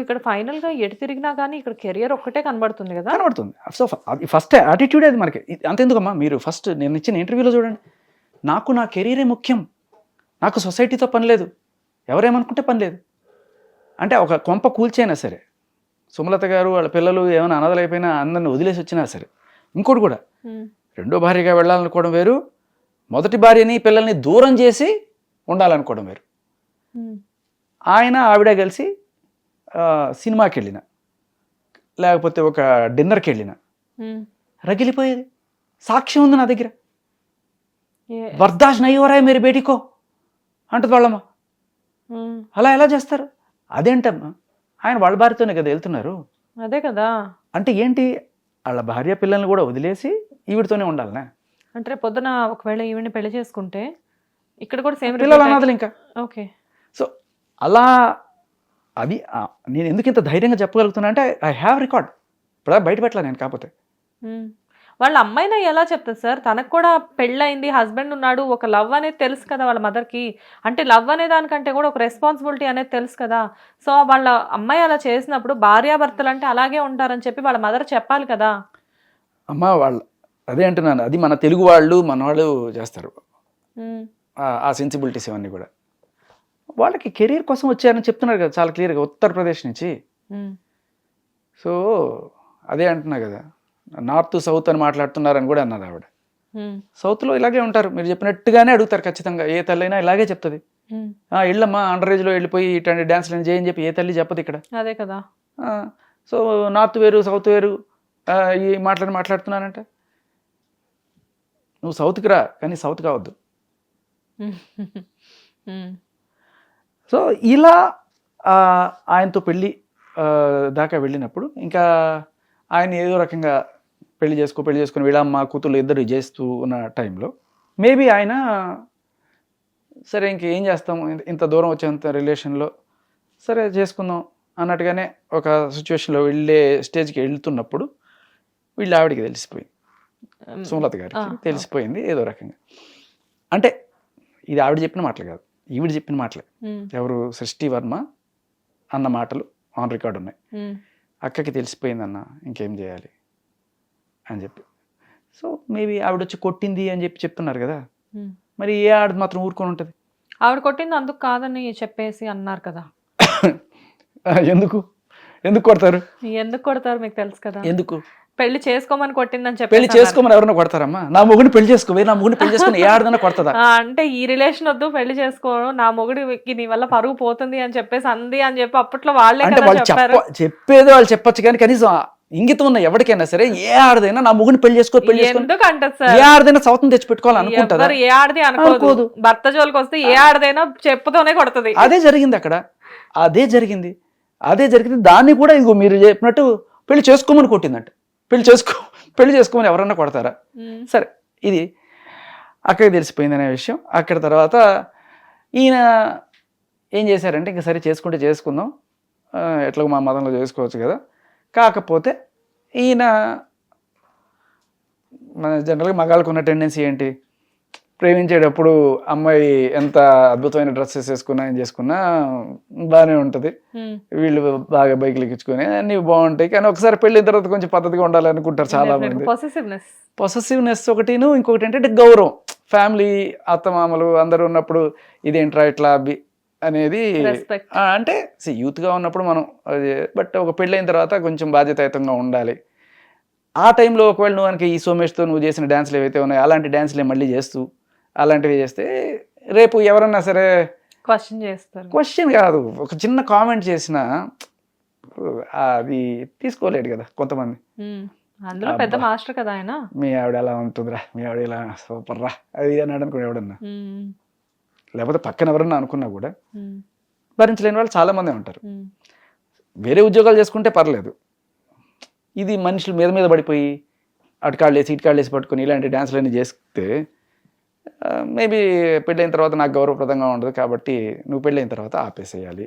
ఇక్కడ ఫైనల్గా ఎటు తిరిగినా కానీ ఇక్కడ కెరియర్ ఒక్కటే కనబడుతుంది కదా? కనబడుతుంది. సో అది ఫస్ట్ యాటిట్యూడ్ అది మనకి. అంతెందుకమ్మా మీరు ఫస్ట్ నేను ఇచ్చిన ఇంటర్వ్యూలో చూడండి. నాకు నా కెరీరే ముఖ్యం. నాకు సొసైటీతో పని లేదు. ఎవరేమనుకుంటే పని లేదు. అంటే ఒక కొంప కూల్చైనా సరే సుమలత గారు వాళ్ళ పిల్లలు ఏమైనా అనాథలైపోయినా అందరిని వదిలేసి వచ్చినా సరే ఇంకోటి కూడా. ఉమ్, రెండో భార్యగా వెళ్ళాలనుకోవడం వేరు. మొదటి భార్యని పిల్లల్ని దూరం చేసి ఉండాలనుకోవడం వేరు. ఉమ్, ఆయన ఆవిడ కలిసి సినిమాకి వెళ్ళిన లేకపోతే ఒక డిన్నర్కి వెళ్ళిన. రగిలిపోయేది. సాక్ష్యం ఉంది నా దగ్గర. బర్దాష్ నయ్యోరా మీరు బేటికో అంటుంది వాళ్ళమ్మ. అలా ఎలా చేస్తారు? అదేంటమ్మా? ఆయన వాళ్ళ భార్యతోనే కదా వెళ్తున్నారు. అదే కదా. అంటే ఏంటి? వాళ్ళ భార్య పిల్లల్ని కూడా వదిలేసి ఈవిడితోనే ఉండాలనే? అంటే పొద్దున ఒకవేళ ఈవిని పెళ్ళి చేసుకుంటే ఇక్కడ కూడా సేమ్ పిల్లలు అనాథలు ఇంకా. ఓకే. సో అలా ఆ, నేను ఎందుకు ఇంత ధైర్యంగా చెప్పగలుగుతున్నా అంటే ఐ హ్యావ్ రికార్డ్ ఇప్పుడు బయట పెట్టలే నేను కాకపోతే. వాళ్ళ అమ్మాయినా ఎలా చెప్తుంది సార్? తనకు కూడా పెళ్ళయింది హస్బెండ్ ఉన్నాడు ఒక లవ్ అనేది తెలుసు కదా వాళ్ళ మదర్కి. అంటే లవ్ అనే దానికంటే కూడా ఒక రెస్పాన్సిబిలిటీ అనేది తెలుసు కదా. సో వాళ్ళ అమ్మాయి అలా చేసినప్పుడు భార్యాభర్తలు అంటే అలాగే ఉంటారని చెప్పి వాళ్ళ మదర్ చెప్పాలి కదా. అమ్మ వాళ్ళు అదే అంటున్నాను. అది మన తెలుగు వాళ్ళు మన వాళ్ళు చేస్తారు ఆ సెన్సిబిలిటీస్ ఇవన్నీ కూడా. వాళ్ళకి కెరీర్ కోసం వచ్చారని చెప్తున్నారు కదా చాలా క్లియర్గా ఉత్తరప్రదేశ్ నుంచి. సో అదే అంటున్నా కదా. నార్త్ సౌత్ అని మాట్లాడుతున్నారని కూడా అన్నారు ఆవిడ. సౌత్లో ఇలాగే ఉంటారు. మీరు చెప్పినట్టుగానే అడుగుతారు ఖచ్చితంగా. ఏ తల్లి అయినా ఇలాగే చెప్తుంది. వెళ్ళమ్మా అండర్ ఏజ్లో వెళ్ళిపోయి ఇట్లాంటి డ్యాన్స్లు అని చేయని చెప్పి ఏ తల్లి చెప్పదు ఇక్కడ. అదే కదా. సో నార్త్ వేరు సౌత్ వేరు ఈ మాట్లాడి మాట్లాడుతున్నానంట. నువ్వు సౌత్కి రా కానీ సౌత్ కావద్దు. సో ఇలా ఆయనతో పెళ్ళి దాకా వెళ్ళినప్పుడు ఇంకా ఆయన ఏదో రకంగా పెళ్ళి చేసుకో పెళ్ళి చేసుకుని వీళ్ళమ్మ కూతురు ఇద్దరు చేస్తూ ఉన్న టైంలో మేబీ ఆయన సరే ఇంకేం చేస్తాం? ఇంత- ఇంత దూరం వచ్చేంత రిలేషన్లో సరే చేసుకుందాం అన్నట్టుగానే ఒక సిచ్యువేషన్లో వెళ్ళే స్టేజ్కి వెళ్తున్నప్పుడు వీళ్ళ ఆవిడికి తెలిసిపోయింది. సుమలత గారికి తెలిసిపోయింది ఏదో రకంగా. అంటే ఇది ఆవిడ చెప్పిన మాటలు కాదు. ఈవిడ చెప్పిన మాటలే. ఎవరు? సృష్టి వర్మ అన్న మాటలు ఆన్ రికార్డ్ ఉన్నాయి. అక్కకి తెలిసిపోయిందన్న ఇంకేం చేయాలి అని చెప్పి. సో మేబీ ఆవిడ వచ్చి కొట్టింది అని చెప్పి చెప్తున్నారు కదా. మరి ఏ ఆడ మాత్రం ఊరుకొని ఉంటుంది? ఆవిడ కొట్టింది అందుకు కాదని చెప్పేసి అన్నారు కదా. ఎందుకు? ఎందుకు కొడతారు? ఎందుకు కొడతారు మీకు తెలుసు కదా? ఎందుకు? పెళ్ళి చేసుకోమని కొట్టిందని చెప్పి పెళ్ళి చేసుకోమని ఎవరైనా కొడతారమ్మా? నా మొగుడిని పెళ్ళి చేసుకోవే నా మొగుడిని పెళ్ళి చేసుకుని ఏ ఆడదన్నా కొడతదా? అంటే ఈ రిలేషన్ వద్దు పెళ్ళి చేసుకోవడం నా మొగుడికి నీ వల్ల పరుగు పోతుంది అని చెప్పేసి అంది అని చెప్పి అప్పట్లో వాళ్ళే అంటే కదా వాళ్ళు చెప్పారు. చెప్పేది వాళ్ళు చెప్పొచ్చు కానీ కనీసం ఇంగితం ఉన్న ఎవరికైనా సరే ఏ ఆడదైనా నా మొగుడిని పెళ్ళి చేసుకో పెళ్ళి చేసుకుని ఎందుకు అంటది ఏ సార్ ఆడదైనా సౌతం తెచ్చి పెట్టుకోవాలి అనుకుంటుందా? ఎవరు ఏ ఆడది అనుకోదు. అనుకోదు. భర్త జోలికి వస్తే ఏ ఆడదైనా చెప్పుతోనే కొడుతుంది. అదే జరిగింది అక్కడ. అదే జరిగింది. అదే జరిగింది. దాన్ని కూడా ఇదిగో మీరు చెప్పినట్టు పెళ్ళి చేసుకోమని కొట్టిందంట. పెళ్ళి చేసుకో పెళ్ళి చేసుకోమని ఎవరన్నా కొడతారా? సరే ఇది అక్కడికి తెలిసిపోయింది అనే విషయం. అక్కడ తర్వాత ఈయన ఏం చేశారంటే ఇంకా సరే చేసుకుంటే చేసుకుందాం. ఎట్లాగో మా మతంలో చేసుకోవచ్చు కదా. కాకపోతే ఈయన మన జనరల్గా మగాళ్ళకు ఉన్న టెండెన్సీ ఏంటి? ప్రేమించేటప్పుడు అమ్మాయి ఎంత అద్భుతమైన డ్రెస్సెస్ వేసుకున్నా ఏం చేసుకున్నా బాగానే ఉంటుంది. వీళ్ళు బాగా బైక్లు ఎక్కించుకొని అన్నీ బాగుంటాయి. కానీ ఒకసారి పెళ్ళిన తర్వాత కొంచెం పద్ధతిగా ఉండాలి అనుకుంటారు చాలా మంది. పొసెసివ్నెస్ ఒకటిను ఇంకొకటి ఏంటంటే గౌరవం. ఫ్యామిలీ అత్తమామలు అందరూ ఉన్నప్పుడు ఇదేంట్రా ఇట్లా అబ్బి అనేది అంటే యూత్గా ఉన్నప్పుడు మనం బట్ ఒక పెళ్ళైన తర్వాత కొంచెం బాధ్యతాయుతంగా ఉండాలి. ఆ టైంలో ఒకవేళ నువ్వు కనుక ఈ సోమేష్తో నువ్వు చేసిన డ్యాన్స్లు ఏవైతే ఉన్నాయో అలాంటి డ్యాన్స్లే మళ్ళీ చేస్తూ అలాంటివి చేస్తే రేపు ఎవరన్నా సరే క్వశ్చన్ చేస్తారు. క్వశ్చన్ కాదు. ఒక చిన్న కామెంట్ చేసిన అది తీసుకోలేడు కదా కొంతమంది. అందులో పెద్ద. మాస్టర్ కదా ఆయన. మీ ఆవిడ ఎలా ఉంటుందిరా? మీ ఆవిడ ఇలా సూపర్ రా? అది అన్నాడు అనుకో ఎవడన్నా. లేకపోతే పక్కన ఎవరన్నా అనుకున్నా కూడా భరించలేని వాళ్ళు చాలా మందే ఉంటారు. వేరే ఉద్యోగాలు చేసుకుంటే పర్లేదు. ఇది మనుషులు మీద మీద పడిపోయి అటు కాళ్ళు వేసి ఇటు కాళ్ళు వేసి పట్టుకొని ఇలాంటి డ్యాన్స్లన్నీ చేస్తే మేబీ పెళ్ళైన తర్వాత నాకు గౌరవప్రదంగా ఉండదు కాబట్టి నువ్వు పెళ్ళైన తర్వాత ఆపేసేయాలి.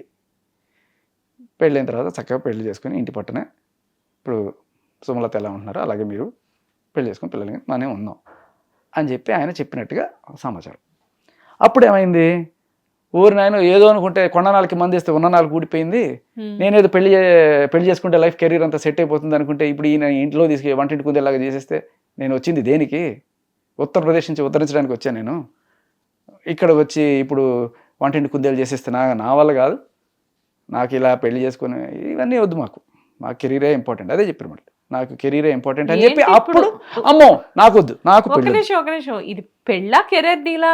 పెళ్ళైన తర్వాత చక్కగా పెళ్ళి చేసుకొని ఇంటి పట్టున ఇప్పుడు సుమలత ఎలా ఉంటున్నారో అలాగే మీరు పెళ్ళి చేసుకొని పిల్లలకి మనమే ఉందాం అని చెప్పి ఆయన చెప్పినట్టుగా సమాచారం. అప్పుడు ఏమైంది? ఊరి నాయన ఏదో అనుకుంటే కొండ నాలుగు మంది ఇస్తే ఉన్న నాలుగు ఊడిపోయింది. నేనేదో పెళ్ళి పెళ్ళి చేసుకుంటే లైఫ్ కెరీర్ అంతా సెట్ అయిపోతుంది అనుకుంటే ఇప్పుడు ఈయన ఇంట్లో తీసుకు వంటింటి కుందేలాగా చేసేస్తే నేను వచ్చింది దేనికి? ఉత్తరప్రదేశ్ నుంచి ఉద్ధరించడానికి వచ్చాను నేను. ఇక్కడ వచ్చి ఇప్పుడు వంటింటి కుందేలు చేసేస్తే నా నా వల్ల కాదు. నాకు ఇలా పెళ్ళి చేసుకుని ఇవన్నీ వద్దు మాకు. మా కెరీరే ఇంపార్టెంట్. అదే చెప్పారు మళ్ళీ నాకు కెరీరే ఇంపార్టెంట్ అని చెప్పి అప్పుడు? అమ్మో నాకు వద్దు. నాకు ఒక పెళ్ళి వద్దు. నిమిషం ఒక నిమిషం. ఇది పెళ్ళా కెరీర్ డీలా?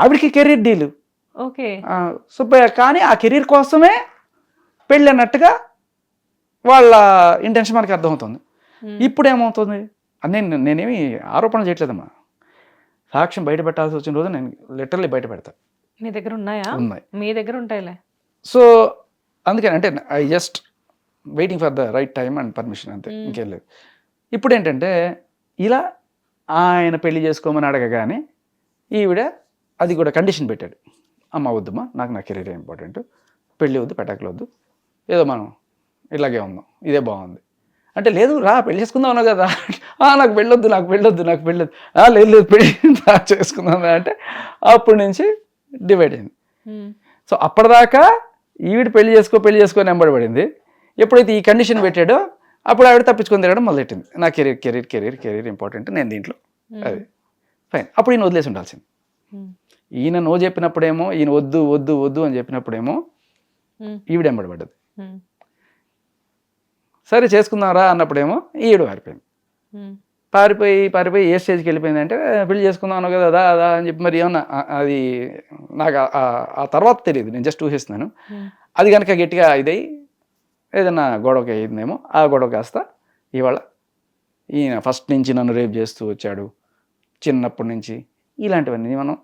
ఆవిడకి కెరీర్ డీలు. ఓకే. సుబ్బయ్య కానీ ఆ కెరీర్ కోసమే పెళ్ళి అన్నట్టుగా వాళ్ళ ఇంటెన్షన్ మనకి అర్థమవుతుంది. ఇప్పుడు ఏమవుతుంది అది నేను నేనేమి ఆరోపణ చేయట్లేదమ్మా. సాక్ష్యం బయట పెట్టాల్సి వచ్చిన రోజు నేను లిటరల్లీ బయట పెడతా మీ దగ్గర ఉన్నాయా? ఉన్నాయి. మీ దగ్గర ఉంటాయిలే. సో అందుకని అంటే I just waiting for the right time and permission అంతే. ఇంకేం లేదు. ఇప్పుడు ఏంటంటే ఇలా ఆయన పెళ్ళి చేసుకోమని అడగగానే ఈవిడ అది కూడా కండిషన్ పెట్టాడు. అమ్మ వద్దమ్మా నాకు నా కెరీర్ ఇంపార్టెంట్ పెళ్ళి వద్దు పెటాకులు వద్దు. ఏదో మనం ఇలాగే ఉందాం ఇదే బాగుంది. అంటే లేదు రా పెళ్ళి చేసుకుందాం అన్నావు కదా. "ఆ, నాకు పెళ్ళొద్దు నాకు పెళ్ళొద్దు నాకు పెళ్ళొద్దు. "ఆ, లేదు లేదు పెళ్ళి చేసుకుందాం అంటే అప్పటి నుంచి డివైడ్ అయింది. సో అప్పటిదాకా ఈవిడ పెళ్ళి చేసుకో పెళ్ళి చేసుకొని వెంబడబడింది ఎప్పుడైతే ఈ కండిషన్ పెట్టాడో అప్పుడు ఆవిడ తప్పించుకొని తిరగడం మొదలెట్టింది. నా career career career career important నేను దీంట్లో. అది. ఫైన్ అప్పుడు ఈయన వదిలేసి ఉండాల్సింది. ఈయన నో చెప్పినప్పుడేమో ఈయన వద్దు వద్దు వద్దు అని చెప్పినప్పుడేమో. ఈవిడ వెంబడబడ్డది ఉమ్. సరే చేసుకుందాంరా అన్నప్పుడేమో ఈవిడ పారిపోయింది. పారిపోయి పారిపోయి ఏ స్టేజ్కి వెళ్ళిపోయింది అంటే పెళ్ళి చేసుకుందాం అన్నావు కదా అదా అదా అని చెప్పి మరి ఏమన్నా అది నాకు ఆ- తర్వాత తెలియదు నేను జస్ట్ ఊహిస్తున్నాను. అది కనుక గట్టిగా ఇదై ఏదైనా గొడవకి అయిందేమో ఆ గొడవ కాస్త ఇవాళ ఈయన ఫస్ట్ నుంచి నన్ను రేపు చేస్తూ వచ్చాడు చిన్నప్పటి నుంచి ఇలాంటివన్నీ మనం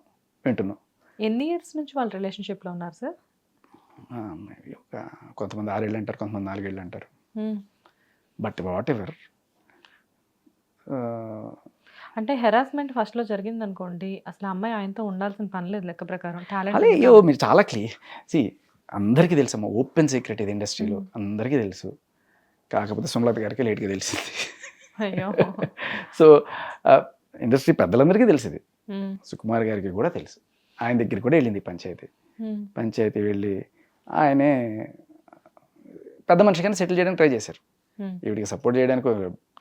వింటున్నాం ఎన్ని ఇయర్స్ నుంచి వాళ్ళు రిలేషన్షిప్లో ఉన్నారు సార్ కొంతమంది ఆరేళ్ళు అంటారు కొంతమంది నాలుగేళ్ళు అంటారు. బట్ వాట్ ఎవర్ అంటే హెరాస్మెంట్ ఫస్ట్లో జరిగింది అనుకోండి అసలు అమ్మాయి ఆయనతో ఉండాల్సిన పని లేదు లెక్క ప్రకారం. టాలెంట్ అయ్యో మీరు చాలా క్లియర్. సి అందరికీ తెలుసు అమ్మ ఓపెన్ సీక్రెట్ ఇది ఇండస్ట్రీలో. అందరికీ తెలుసు. కాకపోతే సుమలత గారికి లేట్గా తెలిసింది. అయ్యో. సో ఇండస్ట్రీ పెద్దలందరికీ తెలిసింది. సుకుమార్ గారికి కూడా తెలుసు. ఆయన దగ్గరికి కూడా వెళ్ళింది పంచాయతీ. పంచాయతీ వెళ్ళి ఆయనే పెద్ద మనిషిగానే సెటిల్ చేయడానికి ట్రై చేశారు. వీడికి సపోర్ట్ చేయడానికి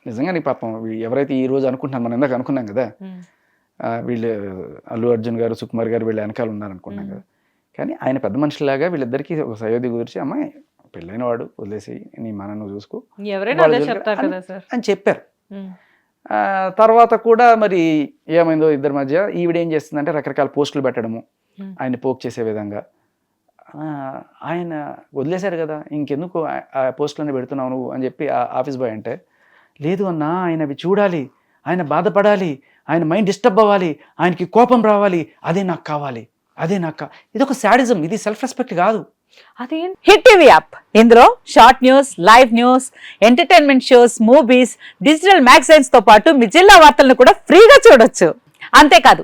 నిజంగా నీ పాపం ఎవరైతే ఈ రోజు అనుకుంటున్నాను మనం ఇందాక అనుకున్నాం కదా. వీళ్ళు అల్లు అర్జున్ గారు సుకుమార్ గారు వీళ్ళు వెనకాల ఉన్నారు అనుకున్నాం కదా. కానీ ఆయన పెద్ద మనిషిలాగా వీళ్ళిద్దరికీ ఒక సయోధ్య కుదిర్చి అమ్మాయి పెళ్ళైన వాడు వదిలేసి నీ మన నువ్వు చూసుకో అని- చెప్పారు. తర్వాత కూడా మరి ఏమైందో ఇద్దరి మధ్య ఈవిడ ఏం చేస్తుందంటే రకరకాల పోస్టులు పెట్టడము. ఆయన పోక్ చేసే విధంగా. ఆయన వదిలేశారు కదా ఇంకెందుకు ఆ- ఆ పోస్టులన్నీ పెడుతున్నావు నువ్వు అని చెప్పి ఆ ఆఫీస్ బాయ్ అంటే లేదు అన్నా ఆయన అవి చూడాలి ఆయన బాధపడాలి ఆయన మైండ్ డిస్టర్బ్ అవ్వాలి ఆయనకి కోపం రావాలి అదే నాకు కావాలి అదే నాకు ఇది ఒక శాడిజం ఇది సెల్ఫ్ రెస్పెక్ట్ కాదు. అదేంటి హిట్ టీవీ యాప్. ఇందులో short news live news entertainment shows movies digital మ్యాగజైన్స్తో పాటు మీ జిల్లా వార్తలను కూడా ఫ్రీగా చూడొచ్చు. అంతేకాదు